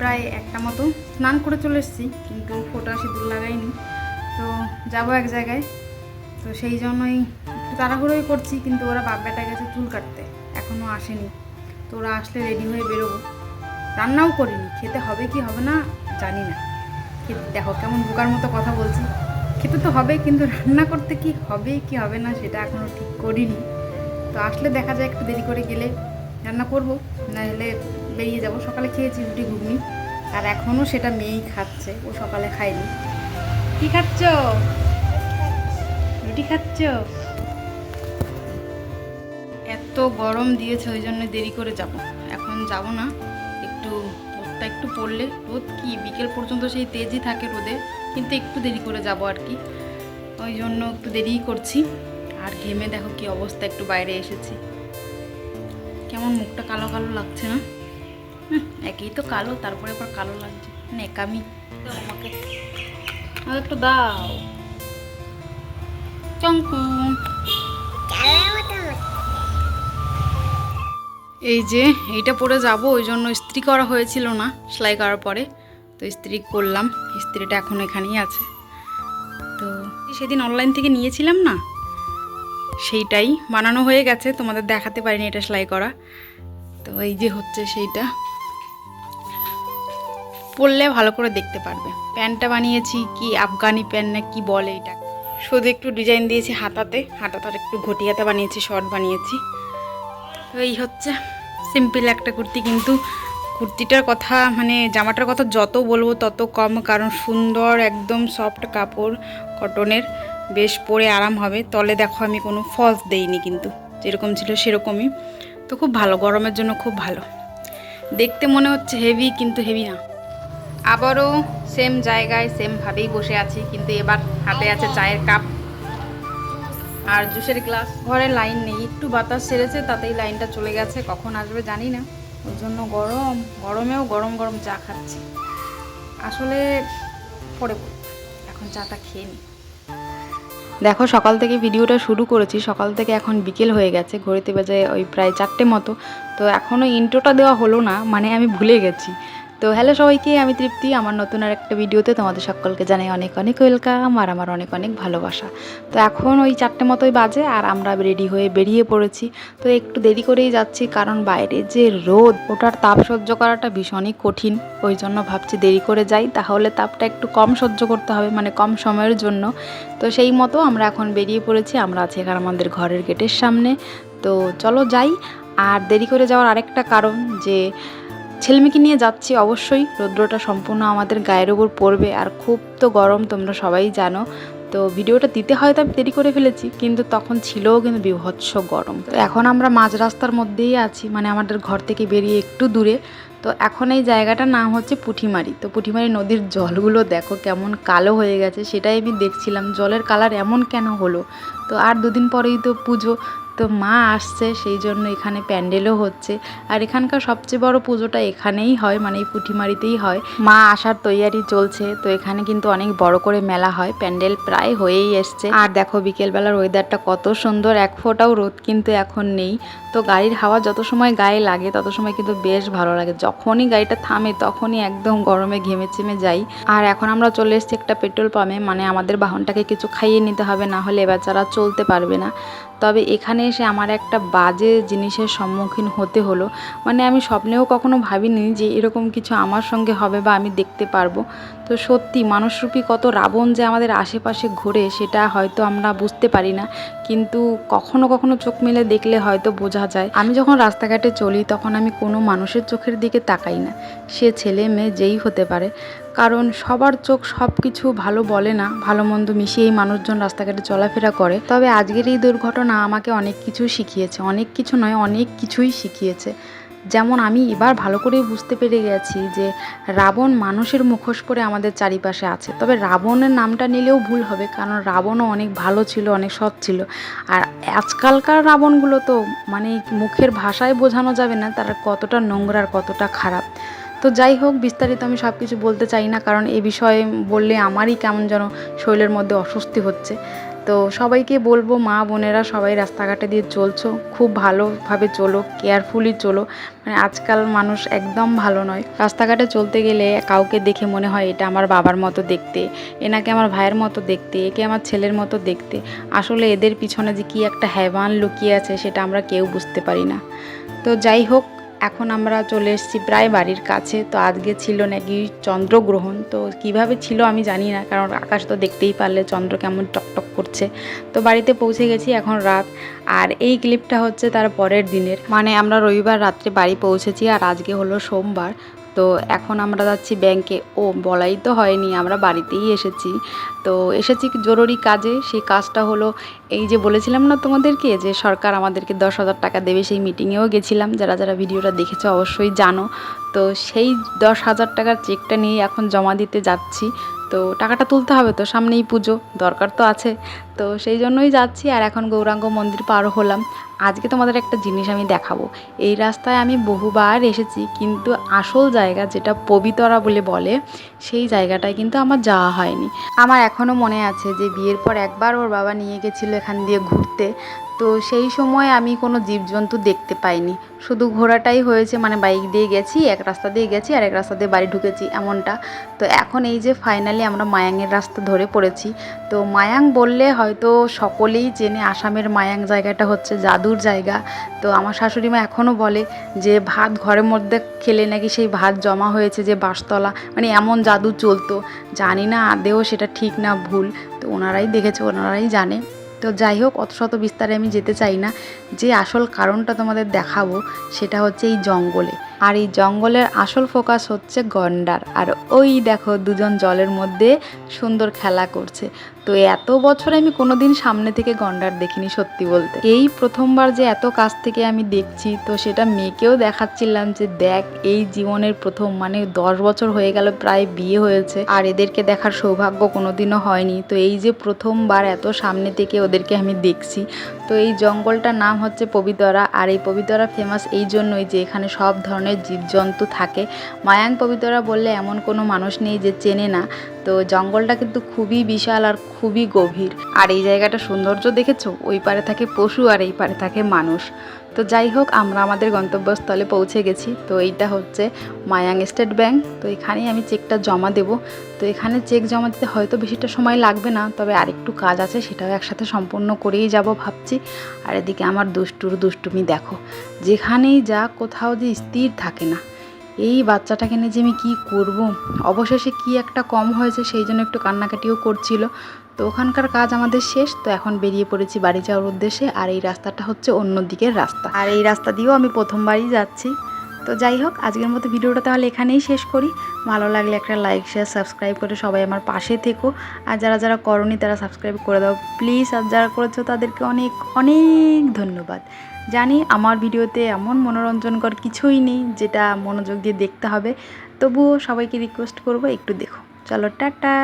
প্রায় একটা মতো স্নান করে চলে এসেছি, কিন্তু ফোটা সিঁদুর লাগাইনি। তো যাব এক জায়গায়। তো সেই জন্যই একটু তাড়াহুড়োই করছি, কিন্তু ওরা বাপ বেটা গেছে চুল কাটতে এখনও আসেনি। তো ওরা আসলে রেডি হয়ে বেরোবো। রান্নাও করিনি, খেতে হবে কি হবে না জানি না। খেতে দেখো কেমন বোকার মতো কথা বলছি। খেতে তো হবে, কিন্তু রান্না করতে কি হবে কি হবে না সেটা এখনও ঠিক করিনি। তো আসলে দেখা যায় একটু দেরি করে গেলে রান্না করব, নাহলে বেরিয়ে যাব। সকালে খেয়েছি রুটি, ঘুগনি। আর এখনও সেটা মেয়েই খাচ্ছে। ও সকালে খায়নি। কি খাচ্ছ? রুটি খাচ্ছ? এত গরম দিয়েছে, ওই জন্য দেরি করে যাব। এখন যাব না। একটু রোদটা একটু পড়লে। রোদ কি? বিকেল পর্যন্ত সেই তেজই থাকে রোদে। কিন্তু একটু দেরি করে যাব আর কি। ওই জন্য একটু দেরিই করছি। আর ঘেমে দেখো কি অবস্থা, একটু বাইরে এসেছি। কেমন মুখটা কালো কালো লাগছে না? একেই তো কালো তারপরে আবার কালো লাগছে। নেকামি আমাকে। আমাকে একটু দাও। চঙ্কু এই যে এইটা পরে যাব ওই জন্য ইস্ত্রি করা হয়েছিল না সেলাই করার পরে। তো ইস্ত্রি করলাম ইস্ত্রিটা এখন এখানেই আছে। তো সেদিন অনলাইন থেকে নিয়েছিলাম না? সেইটাই বানানো হয়ে গেছে তোমাদের দেখাতে পারিনি এটা সেলাই করা। তো এই যে হচ্ছে সেইটা। পরলে ভালো করে দেখতে পারবে। প্যান্টটা বানিয়েছি কি আফগানি প্যান্ট না কি বলে এটা। শুধু একটু ডিজাইন দিয়েছি হাতাতে হাতাতে আর একটু ঘটিয়াতে বানিয়েছি, শর্ট বানিয়েছি। তো এই হচ্ছে সিম্পল একটা কুর্তি কিন্তু। কুর্তিটার কথা মানে জামাটার কথা যত বলব তত কম, কারণ সুন্দর একদম সফট কাপড়, কটনের। বেশ পরে আরাম হবে। তলে দেখো আমি কোনো ফলস দেইনি কিন্তু। যেরকম ছিল সেরকমই। তো খুব ভালো, গরমের জন্য খুব ভালো। দেখতে মনে হচ্ছে হেভি কিন্তু হেভি না। আবারও সেম জায়গায় সেমভাবেই বসে আছি, কিন্তু এবার হাতে আছে চায়ের কাপ আর জুসের গ্লাস ঘরে লাইন নেই, একটু বাতাস সেরেছে তাতেই লাইনটা চলে গেছে, কখন আসবে জানি না। ওই জন্য গরম, গরমেও গরম গরম চা খাচ্ছি। আসলে পরে। এখন চাটা খেয়ে নিই দেখো, সকাল থেকে ভিডিওটা শুরু করেছি, সকাল থেকে এখন বিকেল হয়ে গেছে, ঘড়িতে বাজে ওই প্রায় চারটে মতো। তো এখনও ইন্ট্রোটা দেওয়া হলো না মানে আমি ভুলে গেছি। তো হ্যালো সবাইকে, আমি তৃপ্তি। আমার নতুন আর একটা ভিডিওতে তোমাদের সকলকে জানাই অনেক অনেক ওয়েলকাম আর আমার অনেক অনেক ভালোবাসা। তো এখন ওই চারটে মতোই বাজে আর আমরা রেডি হয়ে বেরিয়ে পড়েছি। তো একটু দেরি করেই যাচ্ছি কারণ বাইরে যে রোদ, ওটার তাপ সহ্য করাটা ভীষণই কঠিন। ওই জন্য ভাবছি দেরি করে যাই, তাহলে তাপটা একটু কম সহ্য করতে হবে মানে কম সময়ের জন্য। তো সেই মতো আমরা এখন বেরিয়ে পড়েছি, আমরা আছি এখানে আমাদের ঘরের গেটের সামনে। তো চলো যাই, আর দেরি করে যাওয়ার আরেকটা কারণ যে ছেলেমেয়েকে নিয়ে যাচ্ছি, অবশ্যই। রৌদ্রটা সম্পূর্ণ আমাদের গায়ের ওপর পড়বে আর খুব তো গরম, তোমরা সবাই জানো। তো ভিডিওটা দিতে হয়তো আমি দেরি করে ফেলেছি, কিন্তু তখন ছিলও কিন্তু বিভৎস গরম। তো এখন আমরা মাঝ রাস্তার মধ্যেই আছি মানে আমাদের ঘর থেকে বেরিয়ে একটু দূরে। তো এখন এই জায়গাটার নাম হচ্ছে পুঁঠিমারি। তো পুঁঠিমারি নদীর জলগুলো দেখো কেমন কালো হয়ে গেছে, সেটাই আমি দেখছিলাম। জলের কালার এমন কেন হলো? তো আর দুদিন পরেই তো পুজো তো মা আসছে, সেই জন্য এখানে প্যান্ডেলও হচ্ছে। আর এখানকার সবচেয়ে বড় পুজোটা এখানেই হয় মানে এই পুঁঠিমারিতেই হয়। মা আসার তৈয়ারি চলছে, তো এখানে কিন্তু অনেক বড় করে মেলা হয়, প্যান্ডেল প্রায় হয়েই এসছে। আর দেখো বিকেলবেলার ওয়েদারটা কত সুন্দর, এক ফোঁটাও রোদ কিন্তু এখন নেই। তো গাড়ির হাওয়া যত সময় গায়ে লাগে, তত সময় কিন্তু বেশ ভালো লাগে। যখনই গাড়িটা থামে, তখনই একদম গরমে ঘেমে চেমে যাই। আর এখন আমরা চলে এসেছি একটা পেট্রোল পাম্পে মানে আমাদের বাহনটাকে কিছু খাইয়ে নিতে হবে, না হলে বেচারা চলতে পারবে না। তবে এখানে এসে আমার একটা বাজে জিনিসের সম্মুখীন হতে হলো। মানে আমি স্বপ্নেও কখনো ভাবিনি যে এরকম কিছু আমার সঙ্গে হবে বা আমি দেখতে পারব। তো সত্যি মানুষরূপী কত রাবণ যে আমাদের আশেপাশে ঘোরে, সেটা হয়তো আমরা বুঝতে পারি না। কিন্তু কখনো কখনো চোখ মেলে দেখলে হয়তো বোঝা যায়। আমি যখন রাস্তাঘাটে চলি, তখন আমি কোনো মানুষের চোখের দিকে তাকাই না। সে ছেলে মেয়ে যেই হতে পারে। কারণ সবার চোখ সব কিছু ভালো বলে না, ভালো মন্দ মিশিয়েই মানুষজন রাস্তাঘাটে চলাফেরা করে। তবে আজকের এই দুর্ঘটনা আমাকে অনেক কিছু শিখিয়েছে। অনেক কিছু নয়, অনেক কিছুই শিখিয়েছে। যেমন আমি এবার ভালো করেই বুঝতে পেরে গেছি যে রাবণ মানুষের মুখোশ পরে আমাদের চারিপাশে আছে। তবে রাবণের নামটা নিলেও ভুল হবে, কারণ রাবণও অনেক ভালো ছিল, অনেক সৎ ছিল। আর আজকালকার রাবণগুলো তো মানে মুখের ভাষায় বোঝানো যাবে না, তারা কতটা নোংরা আর কতটা খারাপ। তো যাই হোক, বিস্তারিত আমি সব কিছু বলতে চাই না, কারণ এ বিষয়ে বললে আমারই কেমন যেন শরীরের মধ্যে অস্বস্তি হচ্ছে। তো সবাইকে বলব, মা, বোনেরা, সবাই রাস্তাঘাটে দিয়ে চলছো, খুব ভালোভাবে চলো কেয়ারফুলি চলো। মানে আজকাল মানুষ একদম ভালো নয়। রাস্তাঘাটে চলতে গেলে কাউকে দেখে মনে হয় এটা আমার বাবার মতো দেখতে, এনাকে আমার ভাইয়ের মতো দেখতে, একে আমার ছেলের মতো দেখতে। আসলে এদের পিছনে যে কী একটা হ্যাবান লুকিয়ে আছে, সেটা আমরা কেউ বুঝতে পারি না। তো যাই হোক এখন আমরা চলে এসেছি প্রায় বাড়ির কাছে, তো আজকে ছিল নাকি চন্দ্রগ্রহণ। তো কীভাবে ছিল আমি জানি না, কারণ আকাশ তো দেখতেই পারলে চন্দ্র কেমন টকটক করছে। তো বাড়িতে পৌঁছে গেছি এখন রাত, আর এই ক্লিপটা হচ্ছে তার পরের দিনের। মানে আমরা রবিবার রাত্রে বাড়ি পৌঁছেছি, আর আজকে হলো সোমবার। তো এখন আমরা যাচ্ছি ব্যাংকে। ও, বলাই তো হয়নি, আমরা বাড়িতেই এসেছি। তো এসেছি জরুরি কাজে? সেই কাজটা হলো এই যে বলেছিলাম না তোমাদেরকে যে সরকার আমাদেরকে দশ হাজার টাকা দেবে, সেই মিটিংয়েও গেছিলাম। যারা যারা ভিডিওটা দেখেছ অবশ্যই জানো। তো সেই দশ হাজার টাকার চেকটা নিয়ে এখন জমা দিতে যাচ্ছি। তো টাকাটা তুলতে হবে তো, সামনেই পুজো, দরকার তো আছে। তো সেই জন্যই যাচ্ছি আর এখন গৌরাঙ্গ মন্দির পার হলাম। আজকে তোমাদের একটা জিনিস আমি দেখাবো। এই রাস্তায় আমি বহুবার এসেছি, কিন্তু আসল জায়গা যেটা পবিতরা বলে বলে, সেই জায়গাটায় কিন্তু আমার যাওয়া হয়নি। আমার এখনও মনে আছে যে বিয়ের পর একবার ওর বাবা নিয়ে গেছিল এখান দিয়ে ঘুরতে। তো সেই সময় আমি কোনো জীবজন্তু দেখতে পাইনি। শুধু ঘোরাটাই হয়েছে মানে বাইক দিয়ে গেছি, এক রাস্তা দিয়ে গেছি আর এক রাস্তা দিয়ে বাড়ি ঢুকেছি এমনটা। তো এখন এই যে ফাইনালি আমরা মায়াংয়ের রাস্তা ধরে পড়েছি। তো মায়াং বললে হয়তো সকলেই চেনে আসামের মায়াং জায়গাটা হচ্ছে জাদুর জায়গা। তো আমার শাশুড়ি মা এখনও বলে যে ভাত ঘরের মধ্যে খেলে নাকি সেই ভাত জমা হয়েছে যে বাঁশতলা মানে এমন জাদু চলতো। জানি না আদেও সেটা ঠিক না ভুল। তো ওনারাই দেখেছে, ওনারাই জানে। তো যাই হোক, অত শত বিস্তারে আমি যেতে চাই না। যে আসল কারণটা তোমাদের দেখাবো, সেটা হচ্ছে এই জঙ্গলে। আর এই জঙ্গলের আসল ফোকাস হচ্ছে গন্ডার। আর ওই দেখো দুজন জলের মধ্যে সুন্দর খেলা করছে। তো এত বছর আমি কোনোদিন সামনে থেকে গন্ডার দেখিনি সত্যি বলতে। এই প্রথমবার যে এত কাছ থেকে আমি দেখছি, তো সেটা মেয়েকেও দেখাচ্ছিলাম যে দেখ, এই জীবনের প্রথম মানে দশ বছর হয়ে গেল, প্রায় বিয়ে হয়েছে। আর এদেরকে দেখার সৌভাগ্য কোনোদিনও হয়নি। তো এই যে প্রথমবার এত সামনে থেকে ওদেরকে আমি দেখছি তো এই জঙ্গলটার নাম হচ্ছে পবিতরা। আর এই পবিতরা ফেমাস এই জন্যই যে এখানে সব ধরনের জীবজন্তু থাকে। মায়াং পবিতরা বললে এমন কোনো মানুষ নেই যে চেনে না। তো জঙ্গলটা কিন্তু খুবই বিশাল আর খুবই গভীর। আর এই জায়গাটা সৌন্দর্য দেখেছ? ওই পারে থাকে পশু আর এই পারে থাকে মানুষ। তো যাই হোক, আমরা আমাদের গন্তব্যস্থলে পৌঁছে গেছি। তো এইটা হচ্ছে মায়াং স্টেট ব্যাংক। তো এখানেই আমি চেকটা জমা দেব। তো এখানে চেক জমা দিতে হয়তো বেশিটা সময় লাগবে না, তবে আরেকটু কাজ আছে, সেটাও একসাথে সম্পূর্ণ করেই যাব ভাবছি। আর এদিকে আমার দুষ্টুর দুষ্টুমি দেখো, যেখানেই যা, কোথাও যে স্থির থাকে না। এই বাচ্চাটাকে নিয়ে যে আমি কী করব? অবশেষে কি একটা কম হয়েছে, সেই জন্য একটু কান্নাকাটিও করছিল। তো ওখানকার কাজ আমাদের শেষ, তো এখন বেরিয়ে পড়েছি বাড়ি যাওয়ার উদ্দেশ্যে, আর এই রাস্তাটা হচ্ছে অন্য দিকের রাস্তা। আর এই রাস্তা দিয়েও আমি প্রথমবারই যাচ্ছি। তো যাই হোক, আজকের মতো ভিডিওটা তাহলে এখানেই শেষ করি। ভালো লাগলে একটা লাইক শেয়ার সাবস্ক্রাইব করে সবাই আমার পাশে থেকো। আর যারা যারা করনি তারা সাবস্ক্রাইব করে দাও। প্লিজ আর যারা করেছ তাদেরকে অনেক অনেক ধন্যবাদ। জানি আমার ভিডিওতে এমন মনোরঞ্জনকর কিছুই নেই, যেটা মনোযোগ দিয়ে দেখতে হবে। তবুও সবাইকে রিকোয়েস্ট করব, একটু দেখো। চলো, টাটা!